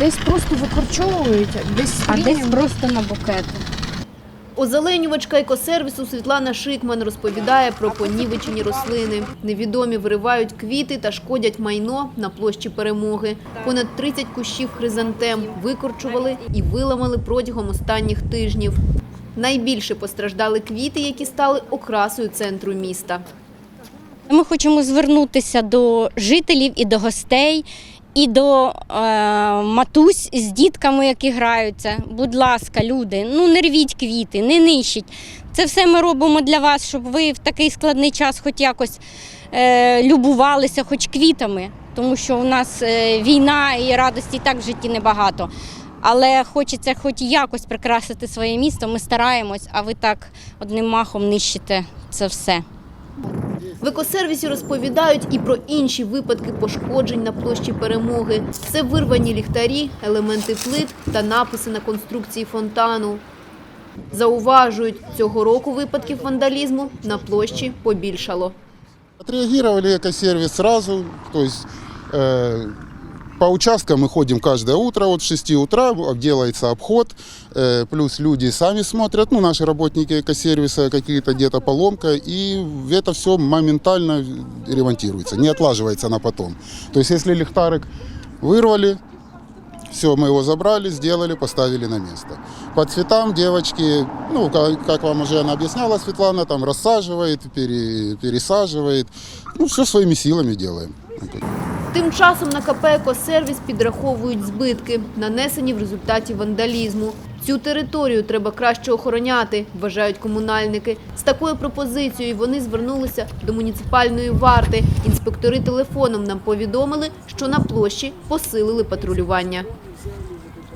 Десь просто викорчовують, десь а десь просто на букети. Озеленювачка екосервісу Світлана Шикман розповідає про понівечені рослини. Невідомі виривають квіти та шкодять майно на площі перемоги. Понад 30 кущів хризантем викорчували і виламали протягом останніх тижнів. Найбільше постраждали квіти, які стали окрасою центру міста. Ми хочемо звернутися до жителів і до гостей, і до е, матусь з дітками, які граються. Будь ласка, люди, ну не рвіть квіти, не нищіть. Це все ми робимо для вас, щоб ви в такий складний час хоч якось е, любувалися, хоч квітами, тому що у нас е, війна і радості так в житті небагато. Але хочеться хоч якось прикрасити своє місто. Ми стараємось, а ви так одним махом нищите це все. В екосервісі розповідають і про інші випадки пошкоджень на площі перемоги. Це вирвані ліхтарі, елементи плит та написи на конструкції фонтану. Зауважують, цього року випадків вандалізму на площі побільшало. Отреагировали экосервис сразу, то э, по участкам мы ходим каждое утро, вот в 6 утра делается обход, э, плюс люди сами смотрят, ну наши работники экосервиса, какие-то где-то поломка, и это все моментально ремонтируется, не отлаживается на потом. То есть если лихтарик вырвали, все, мы его забрали, сделали, поставили на место. По цветам девочки, ну, как, как вам уже она объясняла, Светлана, там рассаживает, пере- пересаживает. Ну, все своими силами делаем. Тим часом на КП «Екосервіс» підраховують збитки, нанесені в результаті вандалізму. Цю територію треба краще охороняти, вважають комунальники. З такою пропозицією вони звернулися до муніципальної варти. Інспектори телефоном нам повідомили, що на площі посилили патрулювання.